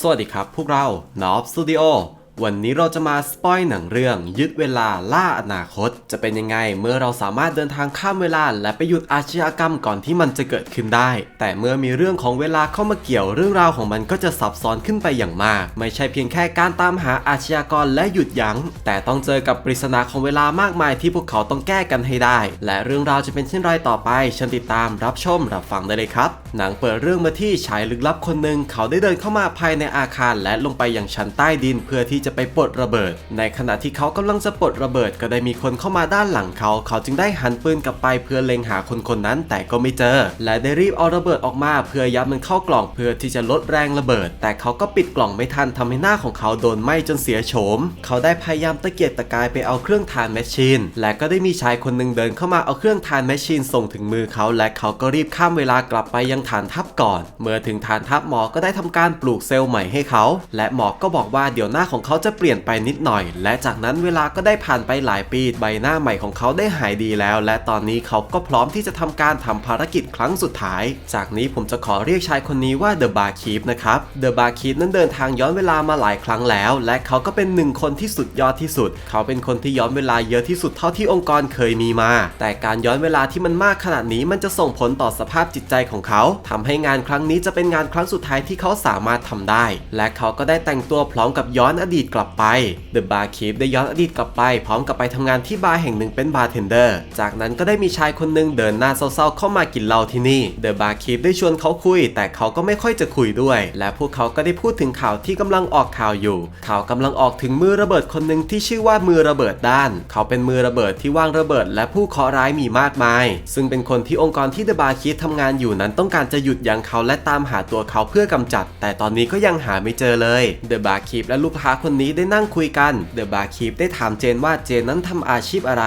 สวัสดีครับ พวกเรา n o b Studio วันนี้เราจะมาสปอยหนังเรื่อง ยึดเวลาล่าอนาคต จะเป็นยังไงเมื่อเราสามารถเดินทางข้ามเวลา และไปหยุดอาชญากรรมก่อนที่มันจะเกิดขึ้นได้ แต่เมื่อมีเรื่องของเวลาเข้ามาเกี่ยวเรื่องราวของมันก็จะซับซ้อนขึ้นไปอย่างมาก ไม่ใช่เพียงแค่การตามหาอาชญากรและหยุดยัง้ง แต่ต้องเจอกับปริศนาของเวลามากมายที่พวกเขาต้องแก้กันให้ได้ และเรื่องราวจะเป็นเช่นไรต่อไปเชิญติดตามรับชมรับฟังได้เลยครับ หนังเปิดเรื่องมาที่ชายลึกลับคนหนึ่งเขาได้เดินเข้ามาภายในอาคารและลงไปยังชั้นใต้ดินเพื่อที่จะไปปลดระเบิด ในขณะที่เขากำลังจะปลดระเบิด ก็ได้มีคนเข้ามาด้านหลังเขา เขาจึงได้หันปืนกลับไปเพื่อเล็งหาคนคนนั้นแต่ก็ไม่เจอ และได้รีบเอาระเบิดออกมา เพื่อยัดมันเข้ากล่องเพื่อที่จะลดแรงระเบิด แต่เขาก็ปิดกล่องไม่ทันทำให้หน้าของเขาโดนไหม้จนเสียโฉม เขาได้พยายามตะเกียกตะกายไปเอาเครื่องทานแมชชีน และก็ได้มีชายคนหนึ่งเดินเข้ามาเอาเครื่องทานแมชชีนส่งถึงมือเขา และเขาก็รีบข้ามเวลากลับไปยังฐานทัพก่อน เมื่อถึงฐานทัพหมอก็ได้ทำการปลูกเซลล์ใหม่ให้เขา และหมอก็บอกว่าเดี๋ยวหน้าของเขาาจะเปลี่ยนไปนิดหน่อย และจากนั้นเวลาก็ได้ผ่านไปหลายปี ใบหน้าใหม่ของเขาได้หายดีแล้ว และตอนนี้เขาก็พร้อมที่จะทำการทำภารกิจครั้งสุดท้าย จากนี้ผมจะขอเรียกชายคนนี้ว่าเดอะบาร์คีฟนะครับเดอะบาร์คีฟนั้นเดินทางย้อนเวลามาหลายครั้งแล้ว และเขาก็เป็นหนึ่งคนที่สุดยอดที่สุด เขาเป็นคนที่ย้อนเวลาเยอะที่สุดเท่าที่องค์กรเคยมีมา แต่การย้อนเวลาที่มันมากขนาดนี้มันจะส่งผลต่อสภาพจิตใจของเขาทำให้งานครั้งนี้จะเป็นงานครั้งสุดท้ายที่เขาสามารถทำได้ และเขาก็ได้แต่งตัวพร้อมกับย้อนอดีตกลับไปเดอะบาร์คีฟได้ย้อนอดีตกลับไป พร้อมกับไปทำงานที่บาร์แห่งหนึ่งเป็นบาร์เทนเดอร์ จากนั้นก็ได้มีชายคนหนึ่งเดินหน้าเศร้าๆเข้ามากินเหล้าที่นี่เดอะบาร์คีฟได้ชวนเขาคุย แต่เขาก็ไม่ค่อยจะคุยด้วย และพวกเขาก็ได้พูดถึงข่าวที่กำลังออกข่าวอยู่ข่าวกำลังออกถึงมือระเบิดคนหนึ่งที่ชื่อว่ามือระเบิดด้าน เขาเป็นมือระเบิดที่วางระเบิด และผู้เคราะห์ร้ายมีมากมาย ซึ่งเป็นคนที่องค์กรที่เดอะบาร์คีฟทำงานอยู่นั้นต้องการจะหยุดยั้งเขาและตามหาตัวเขาเพื่อกำจัด แต่ตอนนี้ก็ยังหาไม่เจอเลยเดอะบาร์คีฟและลูกค้าคนนี้ได้นั่งคุยกันเดอะบาร์คีฟได้ถามเจนว่าเจนนั้นทำอาชีพอะไร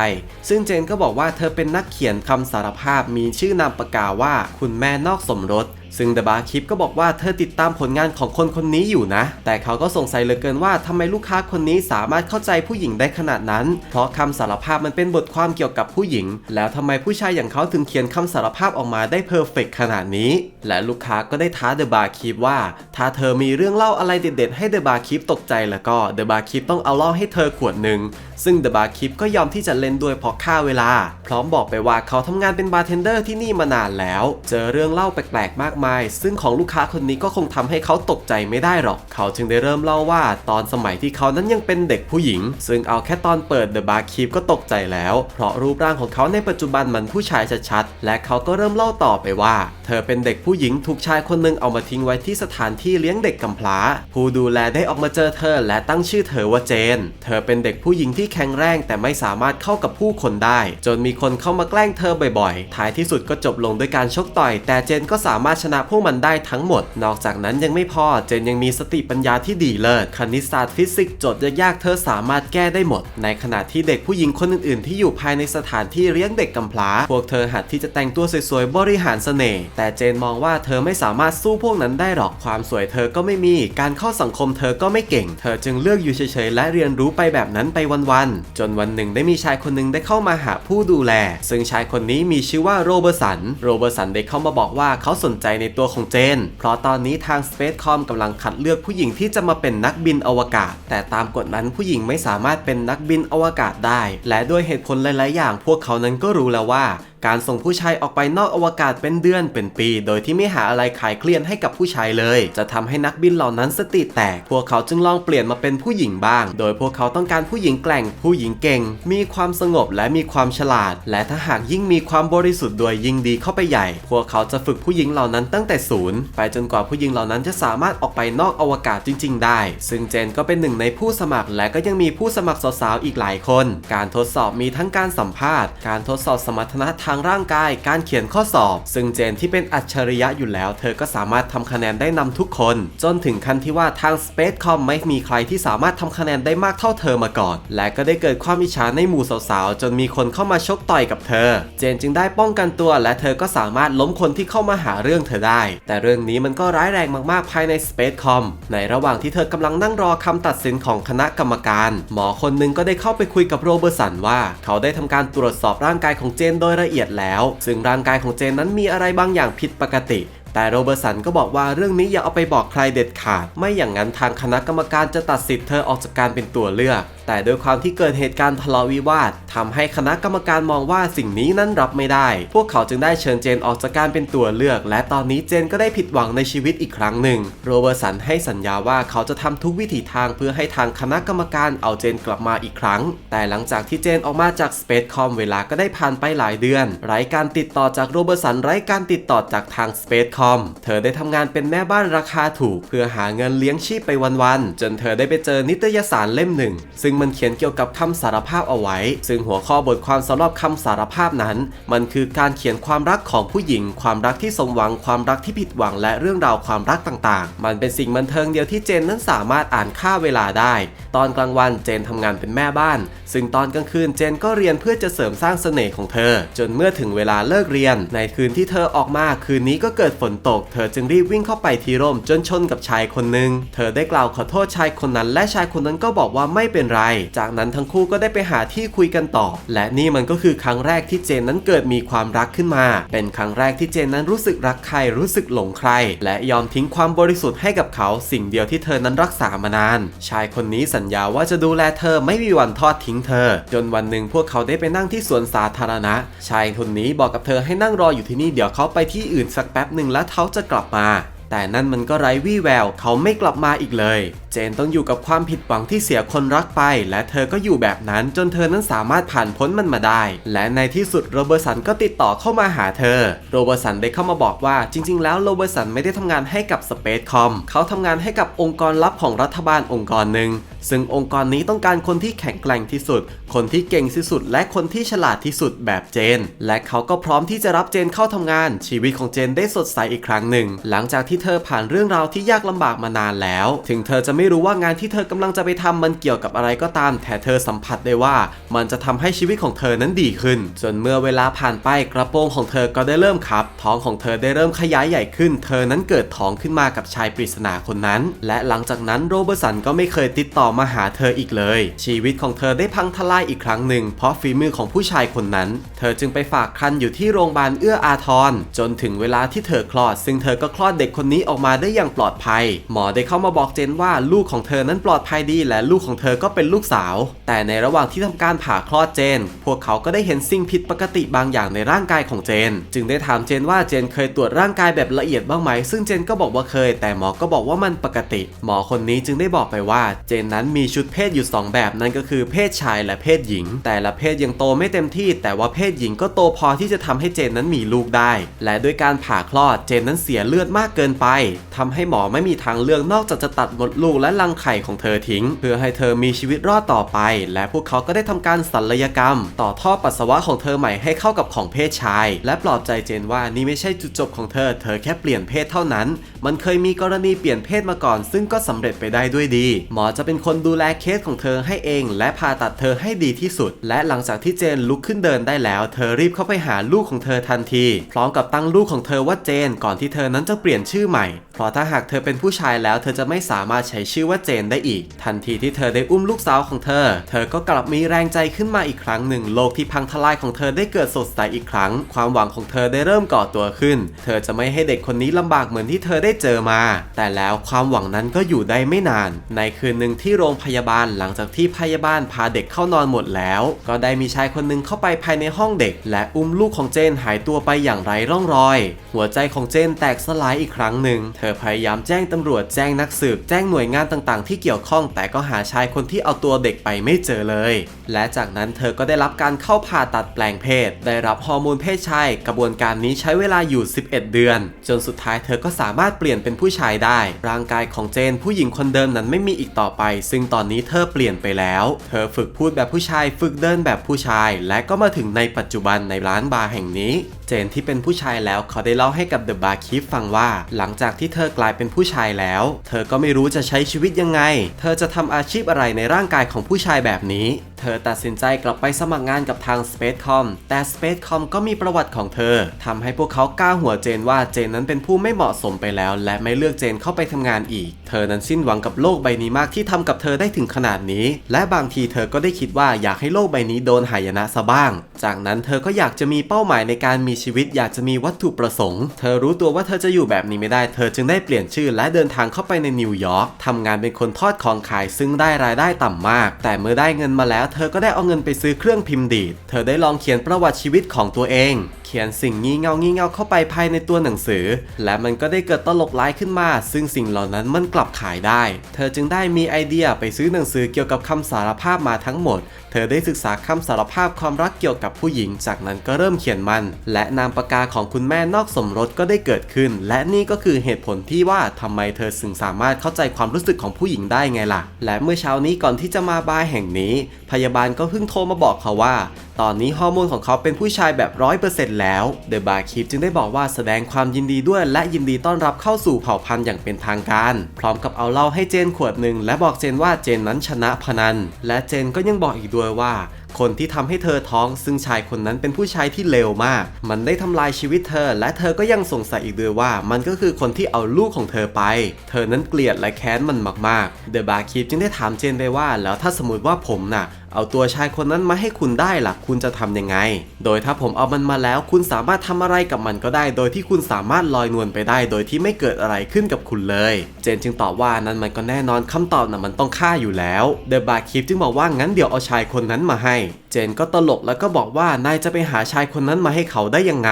ซึ่งเจนก็บอกว่าเธอเป็นนักเขียนคำสารภาพมีชื่อนามปากกาว่าคุณแม่นอกสมรส ซึ่งเดอะบาร์คิปก็บอกว่าเธอติดตามผลงานของคนคนนี้อยู่นะ แต่เขาก็สงสัยเหลือเกินว่าทำไมลูกค้าคนนี้สามารถเข้าใจผู้หญิงได้ขนาดนั้น เพราะคำสารภาพมันเป็นบทความเกี่ยวกับผู้หญิง แล้วทำไมผู้ชายอย่างเขาถึงเขียนคำสารภาพออกมาได้เพอร์เฟกขนาดนี้ และลูกค้าก็ได้ท้าเดอะบาร์คิปว่า ถ้าเธอมีเรื่องเล่าอะไรเด็ดๆให้เดอะบาร์คิปตกใจแล้วก็เดอะบาร์คิปต้องเอาเล้าให้เธอขวดหนึ่งซึ่งเดอะบาร์คิปก็ยอมที่จะเล่นด้วยเพราะค่าเวลา พร้อมบอกไปว่าเขาทำงานเป็นบาร์เทนเดอร์ที่นี่มานานแล้ว เจอเรื่องเล่าแปลกๆมากมาย ซึ่งของลูกค้าคนนี้ก็คงทำให้เขาตกใจไม่ได้หรอก เขาจึงได้เริ่มเล่าว่าตอนสมัยที่เขานั้นยังเป็นเด็กผู้หญิง ซึ่งเอาแค่ตอนเปิดเดอะบาร์คีฟก็ตกใจแล้ว เพราะรูปร่างของเขาในปัจจุบันมันผู้ชายชัดๆ และเขาก็เริ่มเล่าต่อไปว่า เธอเป็นเด็กผู้หญิงถูกชายคนหนึ่งเอามาทิ้งไว้ที่สถานที่เลี้ยงเด็กกำพร้า ผู้ดูแลได้ออกมาเจอเธอและตั้งชื่อเธอว่าเจน เธอเป็นเด็กผู้หญิงที่แข็งแรงแต่ไม่สามารถเข้ากับผู้คนได้ จนมีคนเข้ามาแกล้งเธอบ่อยๆ ท้ายที่สุดก็จบลงด้วยการชกต่อย แต่เจนก็สามารถชนะพวกมันได้ทั้งหมด นอกจากนั้นยังไม่พอเจนยังมีสติปัญญาที่ดีเลิศคณิตศาสตร์ฟิสิกส์โจทย์ยากๆเธอสามารถแก้ได้หมด ในขณะที่เด็กผู้หญิงคนอื่นๆ ที่อยู่ภายในสถานที่เลี้ยงเด็กกำพร้า พวกเธอหัดที่จะแต่งตัวสวยๆบริหารเสน่ห์แต่เจนมองว่าเธอไม่สามารถสู้พวกนั้นได้หรอกความสวยเธอก็ไม่มี การเข้าสังคมเธอก็ไม่เก่ง เธอจึงเลือกอยู่เฉยๆและเรียนรู้ไปแบบนั้นไปวันๆจนวันหนึ่งได้มีชายคนหนึ่งได้เข้ามาหาผู้ดูแล ซึ่งชายคนนี้มีชื่อว่าโรเบอร์สันโรเบอร์สันได้เข้ามาบอกว่าเขาสนใจในตัวของเจน เพราะตอนนี้ทาง Spacecom กำลังคัดเลือกผู้หญิงที่จะมาเป็นนักบินอวกาศ แต่ตามกฎนั้นผู้หญิงไม่สามารถเป็นนักบินอวกาศได้ และด้วยเหตุผลหลาย ๆ อย่างพวกเขานั้นก็รู้แล้วว่าการส่งผู้ชายออกไปนอกอวกาศเป็นเดือนเป็นปี โดยที่ไม่หาอะไรขายเคลียนให้กับผู้ชายเลย จะทำให้นักบินเหล่านั้นสติแตก พวกเขาจึงลองเปลี่ยนมาเป็นผู้หญิงบ้าง โดยพวกเขาต้องการผู้หญิงแกร่ง ผู้หญิงเก่ง มีความสงบและมีความฉลาด และถ้าหากยิ่งมีความบริสุทธิ์ด้วยยิ่งดีเข้าไปใหญ่ พวกเขาจะฝึกผู้หญิงเหล่านั้นตั้งแต่ศูนย์ไปจนกว่าผู้หญิงเหล่านั้นจะสามารถออกไปนอกอวกาศจริง ๆ ได้ ซึ่งเจนก็เป็นหนึ่งในผู้สมัครและก็ยังมีผู้สมัครสาวๆอีกหลายคน การทดสอบมีทั้งการสัมภาษณ์ การทดสอบสมรรถนะทางร่างกายการเขียนข้อสอบ ซึ่งเจนที่เป็นอัจฉริยะอยู่แล้ว เธอก็สามารถทำคะแนนได้นำทุกคน จนถึงขั้นที่ว่าทาง Spacecom ไม่มีใครที่สามารถทำคะแนนได้มากเท่าเธอมาก่อน และก็ได้เกิดความอิจฉาในหมู่สาวๆ จนมีคนเข้ามาชกต่อยกับเธอ เจนจึงได้ป้องกันตัวและเธอก็สามารถล้มคนที่เข้ามาหาเรื่องเธอได้ แต่เรื่องนี้มันก็ร้ายแรงมากๆภายใน Spacecom ในระหว่างที่เธอกำลังนั่งรอคำตัดสินของคณะกรรมการ หมอคนหนึ่งก็ได้เข้าไปคุยกับโรเบอร์สันว่า เขาได้ทำการตรวจสอบร่างกายของเจนโดยละเอียดแล้ว ซึ่งร่างกายของเจนนั้นมีอะไรบางอย่างผิดปกติ แต่โรเบอร์สันก็บอกว่าเรื่องนี้อย่าเอาไปบอกใครเด็ดขาด ไม่อย่างนั้นทางคณะกรรมการจะตัดสิทธิ์เธอออกจากการเป็นตัวเลือก แต่โดยความที่เกิดเหตุการณ์ทะเลาะวิวาททำให้คณะกรรมการมองว่าสิ่งนี้นั้นรับไม่ได้ พวกเขาจึงได้เชิญเจนออกจากการเป็นตัวเลือก และตอนนี้เจนก็ได้ผิดหวังในชีวิตอีกครั้งหนึ่ง โรเบอร์สันให้สัญญาว่าเขาจะทำทุกวิถีทางเพื่อให้ทางคณะกรรมการเอาเจนกลับมาอีกครั้ง แต่หลังจากที่เจนออกมาจาก Space Com เวลาก็ได้ผ่านไปหลายเดือน ไร้การติดต่อจากโรเบอร์สันไร้การติดต่อจากทาง Space Com เธอได้ทำงานเป็นแม่บ้านราคาถูก เพื่อหาเงินเลี้ยงชีพไปวันๆจนเธอได้ไปเจอนิตยสารเล่มหนึ่ง ซึ่งมันเขียนเกี่ยวกับคำสารภาพเอาไว้ ซึ่งหัวข้อบทความสำหรับคำสารภาพนั้น มันคือการเขียนความรักของผู้หญิง ความรักที่สมหวังความรักที่ผิดหวังและเรื่องราวความรักต่างๆ มันเป็นสิ่งบันเทิงเดียวที่เจนนั้นสามารถอ่านค่าเวลาได้ ตอนกลางวันเจนทำงานเป็นแม่บ้าน ซึ่งตอนกลางคืนเจนก็เรียนเพื่อจะเสริมสร้างเสน่ห์ของเธอ จนเมื่อถึงเวลาเลิกเรียน ในคืนที่เธอออกมาคืนนี้ก็เกิดฝนตก เธอจึงรีบวิ่งเข้าไปที่ร่มจนชนกับชายคนหนึ่งเธอได้กล่าวขอโทษชายคนนั้น และชายคนนั้นก็บอกว่าไม่เป็นไรจากนั้นทั้งคู่ก็ได้ไปหาที่คุยกันต่อ และนี่มันก็คือครั้งแรกที่เจนนั้นเกิดมีความรักขึ้นมา เป็นครั้งแรกที่เจนนั้นรู้สึกรักใครรู้สึกหลงใคร และยอมทิ้งความบริสุทธิ์ให้กับเขาสิ่งเดียวที่เธอนั้นรักษามานาน ชายคนนี้สัญญาว่าจะดูแลเธอไม่มีวันทอดทิ้งเธอ จนวันหนึ่งพวกเขาได้ไปนั่งที่สวนสาธารณะ ชายคนนี้บอกกับเธอให้นั่งรออยู่ที่นี่เดี๋ยวเขาไปที่อื่นสักแป๊บหนึ่งแล้วเขาจะกลับมา แต่นั่นมันก็ไร้วี่แววเขาไม่กลับมาอีกเลย เจนต้องอยู่กับความผิดหวังที่เสียคนรักไป และเธอก็อยู่แบบนั้นจนเธอนั้นสามารถผ่านพ้นมันมาได้ และในที่สุดโรเบอร์สันก็ติดต่อเข้ามาหาเธอ โรเบอร์สันได้เข้ามาบอกว่าจริง ๆ แล้วโรเบอร์สันไม่ได้ทำงานให้กับสเปซคอมเขาทำงานให้กับองค์กรลับของรัฐบาลองค์กรหนึ่ง ซึ่งองค์กรนี้ต้องการคนที่แข็งแกร่งที่สุด คนที่เก่งที่สุด และคนที่ฉลาดที่สุดแบบเจน และเขาก็พร้อมที่จะรับเจนเข้าทำงาน ชีวิตของเจนได้สดใสอีกครั้งหนึ่ง หลังจากที่เธอผ่านเรื่องราวที่ยากลำบากมานานแล้ว ถึงเธอจะไม่รู้ว่างานที่เธอกำลังจะไปทำมันเกี่ยวกับอะไรก็ตาม แต่เธอสัมผัสได้ว่า มันจะทำให้ชีวิตของเธอนั้นดีขึ้น จนเมื่อเวลาผ่านไปกระโปรงของเธอก็ได้เริ่มคับ ท้องของเธอได้เริ่มขยายใหญ่ขึ้น เธอนั้นเกิดท้องขึ้นมากับชายปริศนาคนนั้น และหลังจากนั้นโรเบอร์สันก็ไม่เคยติดต่อมาหาเธออีกเลย ชีวิตของเธอได้พังทลายอีกครั้งหนึ่งเพราะฝีมือของผู้ชายคนนั้น เธอจึงไปฝากครรภ์อยู่ที่โรงพยาบาลเอื้ออาทรจนถึงเวลาที่เธอคลอด ซึ่งเธอก็คลอดเด็กคนนี้ออกมาได้อย่างปลอดภัย หมอได้เข้ามาบอกเจนว่าลูกของเธอนั้นปลอดภัยดี และลูกของเธอก็เป็นลูกสาว แต่ในระหว่างที่ทำการผ่าคลอดเจน พวกเขาก็ได้เห็นสิ่งผิดปกติบางอย่างในร่างกายของเจน จึงได้ถามเจนว่าเจนเคยตรวจร่างกายแบบละเอียดบ้างไหม ซึ่งเจนก็บอกว่าเคย แต่หมอก็บอกว่ามันปกติ หมอคนนี้จึงได้บอกไปว่าเจนนั้นมีชุดเพศอยู่ 2 แบบนั่นก็คือเพศชายและเพศหญิง แต่ละเพศยังโตไม่เต็มที่ แต่ว่าเพศหญิงก็โตพอที่จะทำให้เจนนั้นมีลูกได้ และด้วยการผ่าคลอดเจนนั้นเสียเลือดมากเกินไปทำให้หมอไม่มีทางเลือกนอกจากจะตัดมดลูกและรังไข่ของเธอทิ้ง เพื่อให้เธอมีชีวิตรอดต่อไป และพวกเขาก็ได้ทำการศัลยกรรม ต่อท่อปัสสาวะของเธอใหม่ให้เข้ากับของเพศชาย และปลอบใจเจนว่านี่ไม่ใช่จุดจบของเธอ เธอแค่เปลี่ยนเพศเท่านั้น มันเคยมีกรณีเปลี่ยนเพศมาก่อน ซึ่งก็สำเร็จไปได้ด้วยดี หมอจะเป็นคนคนดูแลเคสของเธอให้เอง และผ่าตัดเธอให้ดีที่สุด และหลังจากที่เจนลุกขึ้นเดินได้แล้ว เธอรีบเข้าไปหาลูกของเธอทันที พร้อมกับตั้งลูกของเธอว่าเจนก่อนที่เธอนั้นจะเปลี่ยนชื่อใหม่ เพราะถ้าหากเธอเป็นผู้ชายแล้ว เธอจะไม่สามารถใช้ชื่อว่าเจนได้อีก ทันทีที่เธอได้อุ้มลูกสาวของเธอ เธอก็กลับมีแรงใจขึ้นมาอีกครั้งหนึ่ง โลกที่พังทลายของเธอได้เกิดสดใสอีกครั้ง ความหวังของเธอได้เริ่มก่อตัวขึ้น เธอจะไม่ให้เด็กคนนี้ลำบากเหมือนที่เธอได้เจอมา แต่แล้วความหวังนั้นก็อยู่ได้ไม่นาน ในคืนหนึ่งที่โรงพยาบาลหลังจากที่พยาบาลพาเด็กเข้านอนหมดแล้ว ก็ได้มีชายคนหนึ่งเข้าไปภายในห้องเด็ก และอุ้มลูกของเจนหายตัวไปอย่างไร้ร่องรอย หัวใจของเจนแตกสลายอีกครั้งหนึ่ง เธอพยายามแจ้งตำรวจแจ้งนักสืบแจ้งหน่วยงานต่างๆ ที่เกี่ยวข้อง แต่ก็หาชายคนที่เอาตัวเด็กไปไม่เจอเลย และจากนั้นเธอก็ได้รับการเข้าผ่าตัดแปลงเพศ ได้รับฮอร์โมนเพศชายกระบวนการนี้ใช้เวลาอยู่ 11 เดือน จนสุดท้ายเธอก็สามารถเปลี่ยนเป็นผู้ชายได้ ร่างกายของเจนผู้หญิงคนเดิมนั้นไม่มีอีกต่อไปซึ่งตอนนี้เธอเปลี่ยนไปแล้ว เธอฝึกพูดแบบผู้ชาย ฝึกเดินแบบผู้ชาย และก็มาถึงในปัจจุบันในร้านบาร์แห่งนี้ เจนที่เป็นผู้ชายแล้วเขาได้เล่าให้กับเดอะบาร์คีฟฟังว่า หลังจากที่เธอกลายเป็นผู้ชายแล้ว เธอก็ไม่รู้จะใช้ชีวิตยังไง เธอจะทำอาชีพอะไรในร่างกายของผู้ชายแบบนี้ เธอตัดสินใจกลับไปสมัครงานกับทาง Spacecom แต่ Spacecom ก็มีประวัติของเธอทำให้พวกเขากล้าหัวเจนว่าเจนนั้นเป็นผู้ไม่เหมาะสมไปแล้ว และไม่เลือกเจนเข้าไปทำงานอีก เธอนั้นสิ้นหวังกับโลกใบนี้มากที่ทำกับเธอได้ถึงขนาดนี้ และบางทีเธอก็ได้คิดว่าอยากให้โลกใบนี้โดนหายนะซะบ้าง จากนั้นเธอก็อยากจะมีเป้าหมายในการมีชีวิตอยากจะมีวัตถุประสงค์ เธอรู้ตัวว่าเธอจะอยู่แบบนี้ไม่ได้ เธอจึงได้เปลี่ยนชื่อและเดินทางเข้าไปในนิวยอร์กทำงานเป็นคนทอดของขายซึ่งได้รายได้ต่ำมาก แต่เมื่อได้เงินมาแล้ว เธอก็ได้เอาเงินไปซื้อเครื่องพิมพ์ดีด เธอได้ลองเขียนประวัติชีวิตของตัวเอง ขียนสิ่งงี่เง่างี่เง่าเข้าไปภายในตัวหนังสือ และมันก็ได้เกิดตลกร้ายขึ้นมา ซึ่งสิ่งเหล่านั้นมันกลับขายได้ เธอจึงได้มีไอเดียไปซื้อหนังสือเกี่ยวกับคำสารภาพมาทั้งหมด เธอได้ศึกษาคำสารภาพความรักเกี่ยวกับผู้หญิง จากนั้นก็เริ่มเขียนมัน และนามปากกาของคุณแม่นอกสมรสก็ได้เกิดขึ้น และนี่ก็คือเหตุผลที่ว่าทำไมเธอถึงสามารถเข้าใจความรู้สึกของผู้หญิงได้ไงล่ะ และเมื่อเช้านี้ก่อนที่จะมาบาร์แห่งนี้ พยาบาลก็เพิ่งโทรมาบอกเขาว่า ตอนนี้ฮอร์โมนของเขาเป็นผู้ชายแบบร้อยเปอร์เซ็นต์แล้วเดอะบาร์คีปจึงได้บอกว่าแสดงความยินดีด้วยและยินดีต้อนรับเข้าสู่เผ่าพันธุ์อย่างเป็นทางการ พร้อมกับเอาเหล้าให้เจนขวดหนึ่งและบอกเจนว่าเจนนั้นชนะพนัน และเจนก็ยังบอกอีกด้วยว่า คนที่ทำให้เธอท้อง ซึ่งชายคนนั้นเป็นผู้ชายที่เลวมาก มันได้ทำลายชีวิตเธอ และเธอก็ยังสงสัยอีกด้วยว่า มันก็คือคนที่เอาลูกของเธอไป เธอนั้นเกลียดและแค้นมันมากๆเดอะบาร์คีปจึงได้ถามเจนไปว่า แล้วถ้าสมมติว่าผมน่ะเอาตัวชายคนนั้นมาให้คุณได้ล่ะคุณจะทำยังไง โดยถ้าผมเอามันมาแล้ว คุณสามารถทำอะไรกับมันก็ได้ โดยที่คุณสามารถลอยนวลไปได้ โดยที่ไม่เกิดอะไรขึ้นกับคุณเลย เจนจึงตอบว่านั้นมันก็แน่นอนคำตอบน่ะมันต้องฆ่าอยู่แล้ว เดอะบาร์คีปจึงบอกว่างั้นเดี๋ยวเอาชายคนนั้นมาให้ เจนก็ตลกแล้วก็บอกว่านายจะไปหาชายคนนั้นมาให้เขาได้ยังไง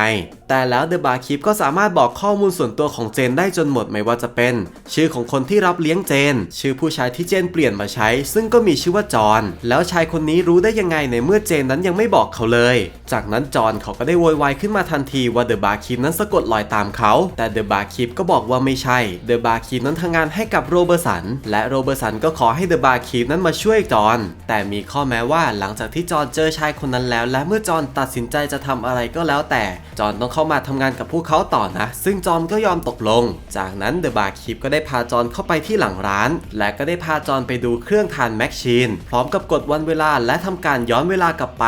แต่แล้วเดอะบาร์คีปก็สามารถบอกข้อมูลส่วนตัวของเจนได้จนหมดไม่ว่าจะเป็น ชื่อของคนที่รับเลี้ยงเจน ชื่อผู้ชายที่เจนเปลี่ยนมาใช้ ซึ่งก็มีชื่อว่าจอห์นแล้วชายคนนี้รู้ได้ยังไงในเมื่อเจนนั้นยังไม่บอกเขาเลย จากนั้นจอห์นเขาก็ได้โวยวายขึ้นมาทันทีว่าเดอะบาร์คีปนั้นสะกดรอยตามเขา แต่เดอะบาร์คีปก็บอกว่าไม่ใช่เดอะบาร์คีปนั้นทำงานให้กับโรเบอร์สันและโรเบอร์สันก็ขอให้เดอะบาร์คีปนั้นมาช่วยจอนแต่มีข้อแม้ว่าหลังจากที่จอห์นเจอชายคนนั้นแล้ว และเมื่อจอห์นตัดสินใจจะทำอะไรก็แล้วแต่ จอห์นต้องเข้ามาทำงานกับพวกเขาต่อนะ ซึ่งจอห์นก็ยอมตกลง จากนั้นเดอะบาร์คีปก็ได้พาจอห์นเข้าไปที่หลังร้าน และก็ได้พาจอห์นไปดูเครื่องทานแมชชีน พร้อมกับกดวันเวลาและทำการย้อนเวลากลับไป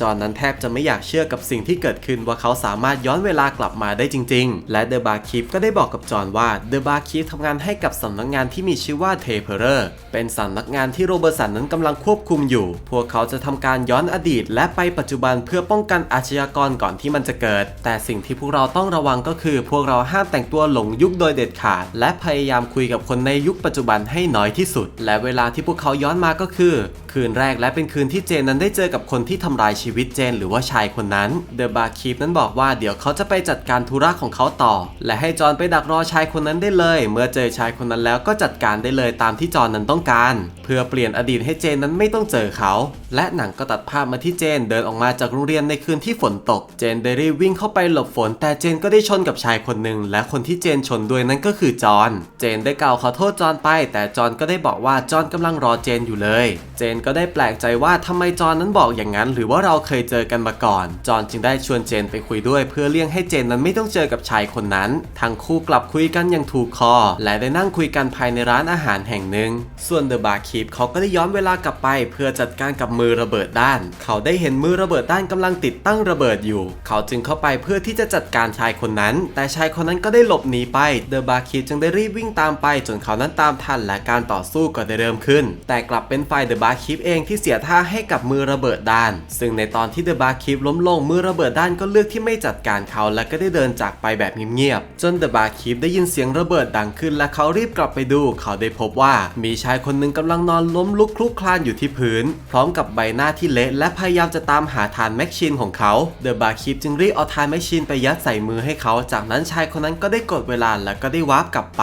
จอห์นนั้นแทบจะไม่อยากเชื่อกับสิ่งที่เกิดขึ้นว่าเขาสามารถย้อนเวลากลับมาได้จริง ๆ และเดอะบาร์คีปก็ได้บอกกับจอห์นว่าเดอะบาร์คีปทำงานให้กับสำนักงานที่มีชื่อว่าเทเพอร์เป็นสำนักงานที่โรเบอร์สันนั้นกำลังควบคุมอยู่ พวกเขาจะทำการย้อนอดีต และไปปัจจุบันเพื่อป้องกันอาชญากรก่อนที่มันจะเกิด แต่สิ่งที่พวกเราต้องระวังก็คือ พวกเราห้ามแต่งตัวหลงยุคโดยเด็ดขาด และพยายามคุยกับคนในยุคปัจจุบันให้น้อยที่สุด และเวลาที่พวกเขาย้อนมาก็คือ คืนแรกและเป็นคืนที่เจนนั้นได้เจอกับคนที่ทำลายชีวิตเจน หรือว่าชายคนนั้นเดอะบาร์คีปนั้นบอกว่าเดี๋ยวเขาจะไปจัดการธุระของเขาต่อ และให้จอห์นไปดักรอชายคนนั้นได้เลย เมื่อเจอชายคนนั้นแล้วก็จัดการได้เลยตามที่จอห์นนั้นต้องการ เพื่อเปลี่ยนอดีตให้เจนนั้นไม่ต้องเจอเขา และหนังก็ตัดภาพมาที่เจนเดินออกมาจากโรงเรียนในคืนที่ฝนตก เจนได้รีบวิ่งเข้าไปหลบฝน แต่เจนก็ได้ชนกับชายคนหนึ่งและคนที่เจนชนด้วยนั้นก็คือจอห์นเจนได้กล่าวขอโทษจอห์นไป แต่จอห์นก็ได้บอกว่าจอห์นกำลังรอเจนอยู่เลย จนก็ได้แปลกใจว่าทำไมจอห์นนั้นบอกอย่างนั้น หรือว่าเราเคยเจอกันมาก่อน จอห์นจึงได้ชวนเจนไปคุยด้วยเพื่อเลี่ยงให้เจนนั้นไม่ต้องเจอกับชายคนนั้นทั้งคู่กลับคุยกันอย่างถูกคอ และได้นั่งคุยกันภายในร้านอาหารแห่งหนึ่ง ส่วนเดอะบาร์คีปเขาก็ได้ย้อนเวลากลับไป เพื่อจัดการกับมือระเบิดด้าน เขาได้เห็นมือระเบิดด้านกำลังติดตั้งระเบิดอยู่ เขาจึงเข้าไปเพื่อที่จะจัดการชายคนนั้น แต่ชายคนนั้นก็ได้หลบหนีไป เดอะบาร์คีปจึงได้รีบวิ่งตามไป จนเขานั้นตามทันและการต่อสู้ก็ได้เริ่มขึ้น แต่กลับเป็นฝ่ายเดอะบาร์คีปเองที่เสียท่าให้กับมือระเบิดด้าน ซึ่งในตอนที่เดอะบาร์คีปล้มลงมือระเบิดด้านก็เลือกที่ไม่จัดการเขาและก็ได้เดินจากไปแบบเงียบๆจนเดอะบาร์คีปได้ยินเสียงระเบิดดังขึ้น และเขารีบกลับไปดู เขาได้พบว่ามีชายคนหนึ่งกำลังนอนล้มลุกคลุกคลานอยู่ที่พื้น พร้อมกับใบหน้าที่เละและพยายามจะตามหาทานแมชชีนของเขาเดอะบาร์คีปจึงรีบเอาทานแมชชีนไปยัดใส่มือให้เขา จากนั้นชายคนนั้นก็ได้กดเวลาและก็ได้วาร์ปกลับไป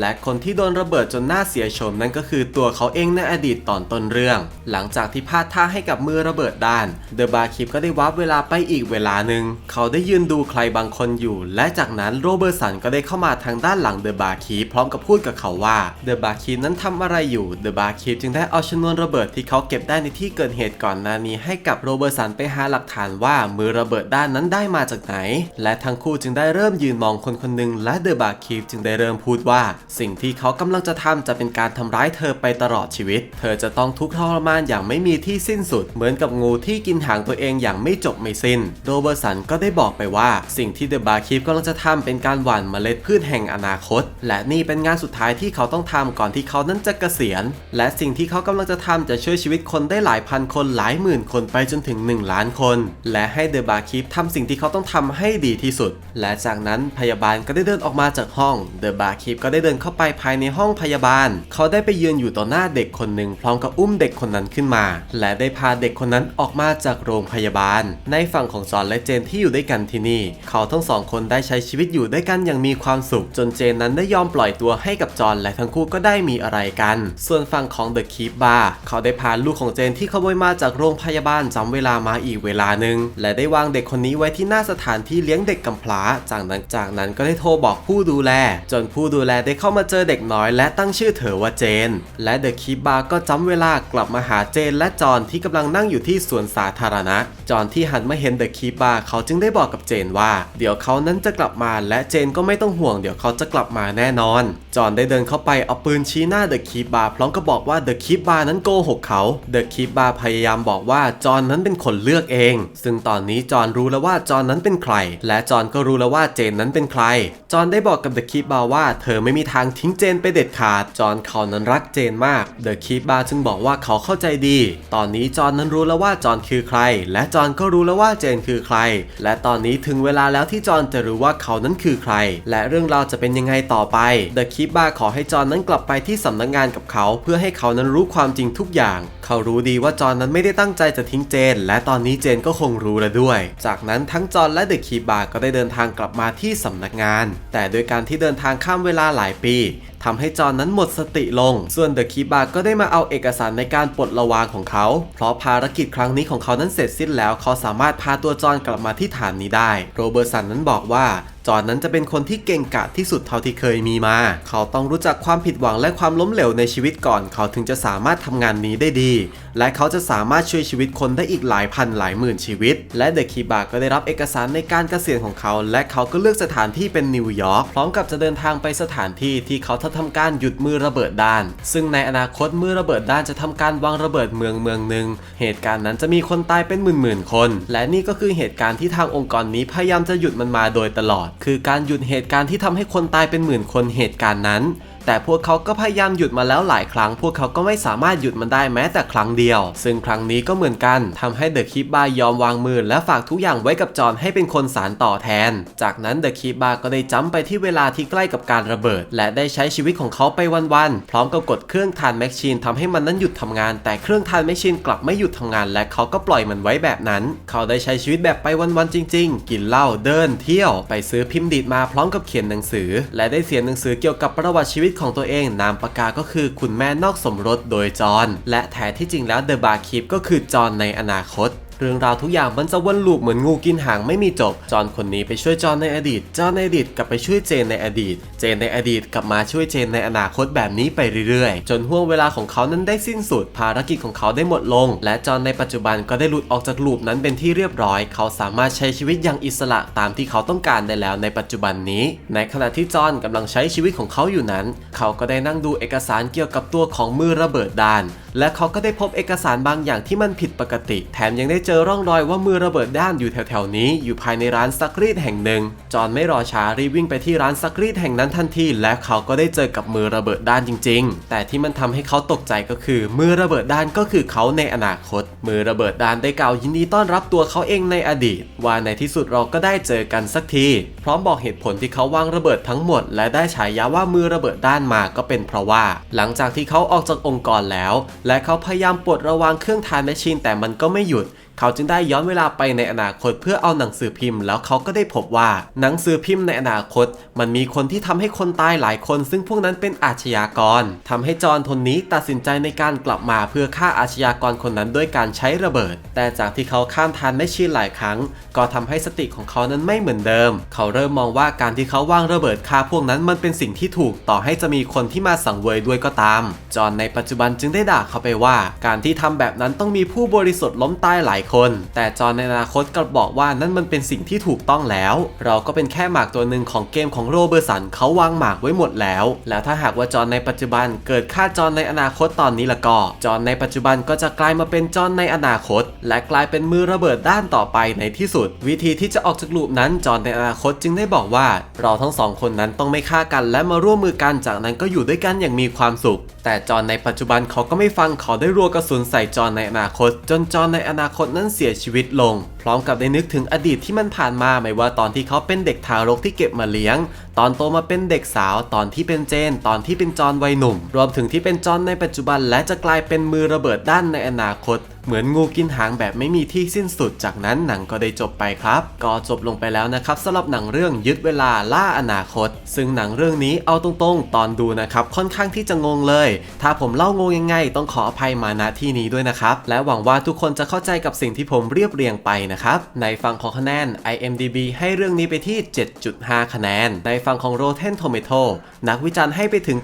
และคนที่โดนระเบิดจนหน้าเสียโฉมนั่นก็คือตัวเขาเองในอดีตตอนต้นเรื่องหลังจากที่พลาดท่าให้กับมือระเบิดด้าน เดอะบาร์คีปก็ได้วาร์ปเวลาไปอีกเวลาหนึ่ง เขาได้ยืนดูใครบางคนอยู่ และจากนั้นโรเบอร์สันก็ได้เข้ามาทางด้านหลังเดอะบาร์คีปพร้อมกับพูดกับเขาว่าเดอะบาร์คีปนั้นทำอะไรอยู่ เดอะบาร์คีปจึงได้เอาชนวนระเบิดที่เขาเก็บได้ในที่เกิดเหตุก่อนหน้านี้ให้กับโรเบอร์สันไปหาหลักฐานว่ามือระเบิดด้านนั้นได้มาจากไหน และทั้งคู่จึงได้เริ่มยืนมองคนคนหนึ่งและเดอะบาร์คีปจึงได้เริ่มพูดว่า สิ่งที่เขากำลังจะทำจะเป็นการทำร้ายเธอไปตลอดชีวิต เธอจะต้องทุกข์ทรมานอย่างไม่มีที่สิ้นสุด เหมือนกับงูที่กินหางตัวเองอย่างไม่จบไม่สิ้นโรเบอร์สันก็ได้บอกไปว่า สิ่งที่เดอะบาร์คีฟกำลังจะทำเป็นการหว่านเมล็ดพืชแห่งอนาคต และนี่เป็นงานสุดท้ายที่เขาต้องทำก่อนที่เขานั้นจะเกษียณ และสิ่งที่เขากำลังจะทำจะช่วยชีวิตคนได้หลายพันคนหลายหมื่นคนไปจนถึง 1 ล้านคน และให้เดอะบาร์คีฟทำสิ่งที่เขาต้องทำให้ดีที่สุด และจากนั้นพยาบาลก็ได้เดินออกมาจากห้องเดอะบาร์คีฟก็ได้เดินเข้าไปภายในห้องพยาบาล เขาได้ไปยืนอยู่ต่อหน้าเด็กคนหนึ่งพร้อมกับอุ้มเด็กคนนั้นขึ้นมา และได้พาเด็กคนนั้นออกมาจากโรงพยาบาล ในฝั่งของจอห์นและเจนที่อยู่ด้วยกันที่นี่ เขาทั้งสองคนได้ใช้ชีวิตอยู่ด้วยกันอย่างมีความสุข จนเจนนั้นได้ยอมปล่อยตัวให้กับจอห์นและทั้งคู่ก็ได้มีอะไรกัน ส่วนฝั่งของเดอะคีปบาร์เขาได้พาลูกของเจนที่ขโมยมาจากโรงพยาบาลจำเวลามาอีกเวลาหนึ่งและได้วางเด็กคนนี้ไว้ที่หน้าสถานที่เลี้ยงเด็กกำพร้า จากนั้นจากนั้นก็ได้โทรบอกผู้ดูแล จนผู้ดูแลได้เข้ามาเจอเด็กน้อย และตั้งชื่อเธอว่าเจน และเดอะคีปบาร์ก็จำเวลากลับมาหาเจนและจอห์นที่กำลังนั่งอยู่ที่สวนสาธารณะ จอห์นที่หันมาเห็นเดอะคีปบาร์เขาจึงได้บอกกับเจนว่า เดี๋ยวเขานั้นจะกลับมาและเจนก็ไม่ต้องห่วงเดี๋ยวเขาจะกลับมาแน่นอน จอห์นได้เดินเข้าไปเอาปืนชี้หน้าเดอะคีปบาร์พร้อมกับบอกว่าเดอะคีปบาร์นั้นโกหกเขาเดอะคีปบาร์พยายามบอกว่าจอห์นนั้นเป็นคนเลือกเอง ซึ่งตอนนี้จอห์นรู้แล้วว่าจอห์นนั้นเป็นใคร และจอห์นก็รู้แล้วว่าเจนนั้นเป็นใคร จอห์นได้บอกกับเดอะคีปบาร์ว่า เธอไม่มีทางทิ้งเจนไปเด็ดขาด จอห์นเขานั้นรักเจนมาก เดอะคีปบาร์จึงบอกว่าเขาเข้าใจดี ตอนนี้จอห์นนั้นรู้แล้วว่าจอห์นคือใคร และจอห์นก็รู้แล้วว่าเจนคือใคร และตอนนี้ถึงเวลาแล้วที่จอห์นจะรู้ว่าเขานั้นคือใคร และเรื่องราวจะเป็นยังไงต่อไปเดอะคีปบาขอให้จอห์นนั้นกลับไปที่สำนักงานกับเขา เพื่อให้เขานั้นรู้ความจริงทุกอย่างเขารู้ดีว่าจอห์นนั้นไม่ได้ตั้งใจจะทิ้งเจน และตอนนี้เจนก็คงรู้แล้วด้วย จากนั้นทั้งจอห์นและเดอะคีบาร์ก็ได้เดินทางกลับมาที่สำนักงาน แต่โดยการที่เดินทางข้ามเวลาหลายปีทำให้จอห์นนั้นหมดสติลง ส่วนเดอะคีบาร์ก็ได้มาเอาเอกสารในการปลดระวางของเขา เพราะภารกิจครั้งนี้ของเขานั้นเสร็จสิ้นแล้ว เขาสามารถพาตัวจอห์นกลับมาที่ฐานนี้ได้ โรเบิร์สันนั้นบอกว่า จอร์นนั้นจะเป็นคนที่เก่งกาจที่สุดเท่าที่เคยมีมา เขาต้องรู้จักความผิดหวังและความล้มเหลวในชีวิตก่อน เขาถึงจะสามารถทำงานนี้ได้ดี และเขาจะสามารถช่วยชีวิตคนได้อีกหลายพันหลายหมื่นชีวิต และเดอะคีบาร์ก็ได้รับเอกสารในการเกษียณของเขา และเขาก็เลือกสถานที่เป็นนิวยอร์กพร้อมกับจะเดินทางไปสถานที่ที่เขาจะทำการหยุดมือระเบิดด้าน ซึ่งในอนาคตมือระเบิดด้านจะทำการวางระเบิดเมืองเมืองหนึ่งเหตุการณ์นั้นจะมีคนตายเป็นหมื่นหมื่นๆคน และนี่ก็คือเหตุการณ์ที่ทางองค์กรนี้พยายามจะหยุดมันมาโดยตลอด คือการหยุดเหตุการณ์ที่ทำให้คนตายเป็นหมื่นคนเหตุการณ์นั้น แต่พวกเขาก็พยายามหยุดมาแล้วหลายครั้ง พวกเขาก็ไม่สามารถหยุดมันได้แม้แต่ครั้งเดียว ซึ่งครั้งนี้ก็เหมือนกันทำให้เดอะคีบาร์ยอมวางมือและฝากทุกอย่างไว้กับจอห์นให้เป็นคนสารต่อแทน จากนั้นเดอะคีบาร์ก็ได้จ้ำไปที่เวลาที่ใกล้กับการระเบิด และได้ใช้ชีวิตของเขาไปวันๆพร้อมกับกดเครื่องทานแมชชีนทำให้มันนั้นหยุดทำงาน แต่เครื่องทานแมชชีนกลับไม่หยุดทำงาน และเขาก็ปล่อยมันไว้แบบนั้น เขาได้ใช้ชีวิตแบบไปวันๆจริง ๆ กินเหล้าเดิน เที่ยวไปซื้อพิมพ์ดีดมาพร้อมกับเขียนหนังสือ และได้เขียนหนังสือเกี่ยวกับประวัติชีวิตของตัวเองนามปากกาก็คือคุณแม่นอกสมรสโดยจอห์นและแท้ที่จริงแล้วเดอะบาร์คีปก็คือจอห์นในอนาคต เรื่องราวทุกอย่างมันจะวนลูปเหมือนงูกินหางไม่มีจบ จอห์นคนนี้ไปช่วยจอห์นในอดีต จอห์นในอดีตกลับไปช่วยเจนในอดีต เจนในอดีตกลับมาช่วยเจนในอนาคตแบบนี้ไปเรื่อยๆ จนห่วงเวลาของเขานั้นได้สิ้นสุด ภารกิจของเขาได้หมดลง และจอห์นในปัจจุบันก็ได้หลุดออกจากลูปนั้นเป็นที่เรียบร้อย เขาสามารถใช้ชีวิตอย่างอิสระตามที่เขาต้องการได้แล้วในปัจจุบันนี้ ในขณะที่จอห์นกำลังใช้ชีวิตของเขาอยู่นั้น เขาก็ได้นั่งดูเอกสารเกี่ยวกับตัวของมือระเบิดดาน และเขาก็ได้พบเอกสารบางอย่างที่มันผิดปกติ แถมยังได้เจอร่องรอยว่ามือระเบิดด้านอยู่แถวๆนี้ อยู่ภายในร้านซักรีดแห่งหนึ่ง จอนไม่รอช้ารีบวิ่งไปที่ร้านซักรีดแห่งนั้นทันที และเขาก็ได้เจอกับมือระเบิดด้านจริง ๆ แต่ที่มันทำให้เขาตกใจก็คือ มือระเบิดด้านก็คือเขาในอนาคต มือระเบิดด้านได้กล่าวยินดีต้อนรับตัวเขาเองในอดีต ว่าในที่สุดเราก็ได้เจอกันสักที พร้อมบอกเหตุผลที่เขาวางระเบิดทั้งหมด และได้ฉายาว่ามือระเบิดด้านมาก็เป็นเพราะว่า หลังจากที่เขาออกจากองค์กรแล้วและเขาพยายามปลดระวังเครื่องทานแมชชีนแต่มันก็ไม่หยุด เขาจึงได้ย้อนเวลาไปในอนาคตเพื่อเอาหนังสือพิมพ์ แล้วเขาก็ได้พบว่า หนังสือพิมพ์ในอนาคต มันมีคนที่ทำให้คนตายหลายคน ซึ่งพวกนั้นเป็นอาชญากรทำให้จอห์นทนนี้ตัดสินใจในการกลับมาเพื่อฆ่าอาชญากรคนนั้นด้วยการใช้ระเบิด แต่จากที่เขาข้ามทานแมชชีนหลายครั้ง ก็ทำให้สติของเขานั้นไม่เหมือนเดิม เขาเริ่มมองว่าการที่เขาวางระเบิดฆ่าพวกนั้นมันเป็นสิ่งที่ถูกต่อให้จะมีคนที่มาสังเวยด้วยก็ตาม จอห์นในปัจจุบันจึงได้ด่าเขาไปว่า การที่ทำแบบนั้นต้องมีผู้บริสุทธิ์ล้มตายหลายคน แต่จอห์นในอนาคตกลับบอกว่านั่นมันเป็นสิ่งที่ถูกต้องแล้ว เราก็เป็นแค่หมากตัวหนึ่งของเกมของโรเบอร์สันเขาวางหมากไว้หมดแล้ว แล้วถ้าหากว่าจอห์นในปัจจุบันเกิดฆ่าจอห์นในอนาคตตอนนี้ละก็จอห์นในปัจจุบันก็จะกลายมาเป็นจอห์นในอนาคต และกลายเป็นมือระเบิดด้านต่อไปในที่สุด วิธีที่จะออกจากลูปนั้นจอห์นในอนาคตจึงได้บอกว่า เราทั้งสองคนนั้นต้องไม่ฆ่ากันและมาร่วมมือกันจากนั้นก็อยู่ด้วยกันอย่างมีความสุข แต่จอห์นในปัจจุบันเขาก็ไม่ฟังเขาได้รัวกระสุนใส่จอห์นในอนาคต จนจอห์นในอนาคตนั้นเสียชีวิตลง พร้อมกับได้นึกถึงอดีตที่มันผ่านมาไม่ว่าตอนที่เขาเป็นเด็กทารกที่เก็บมาเลี้ยง ตอนโตมาเป็นเด็กสาว ตอนที่เป็นเจน ตอนที่เป็นจอห์นวัยหนุ่ม รวมถึงที่เป็นจอห์นในปัจจุบัน และจะกลายเป็นมือระเบิดด้านในอนาคตเหมือนงูกินหางแบบไม่มีที่สิ้นสุด จากนั้นหนังก็ได้จบไปครับ ก็จบลงไปแล้วนะครับสำหรับหนังเรื่องยึดเวลาล่าอนาคต ซึ่งหนังเรื่องนี้เอาตรงๆ ตอนดูนะครับค่อนข้างที่จะงงเลย ถ้าผมเล่างงยังไง ต้องขออภัยมาณที่นี้ด้วยนะครับ และหวังว่าทุกคนจะเข้าใจกับสิ่งที่ผมเรียบเรียงไปนะนะครับ ในฝั่งของคะแนน IMDB ให้เรื่องนี้ไปที่ 7.5 คะแนน ในฝั่งของ Rotten Tomato นักวิจารณ์ให้ไปถึง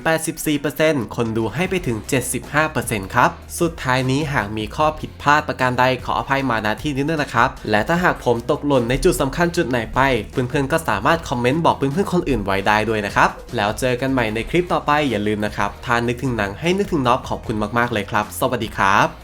84%คนดูให้ไปถึง 75%ครับ สุดท้ายนี้หากมีข้อผิดพลาดประการใดขออภัยมาณที่นี้ด้วยนะครับ และถ้าหากผมตกหล่นในจุดสำคัญจุดไหนไป เพื่อนๆก็สามารถคอมเมนต์บอกเพื่อนๆคนอื่นไว้ได้ด้วยนะครับ แล้วเจอกันใหม่ในคลิปต่อไปอย่าลืมนะครับถ้านึกถึงหนังให้นึกถึงน็อปขอบคุณมากๆเลยครับ สวัสดีครับ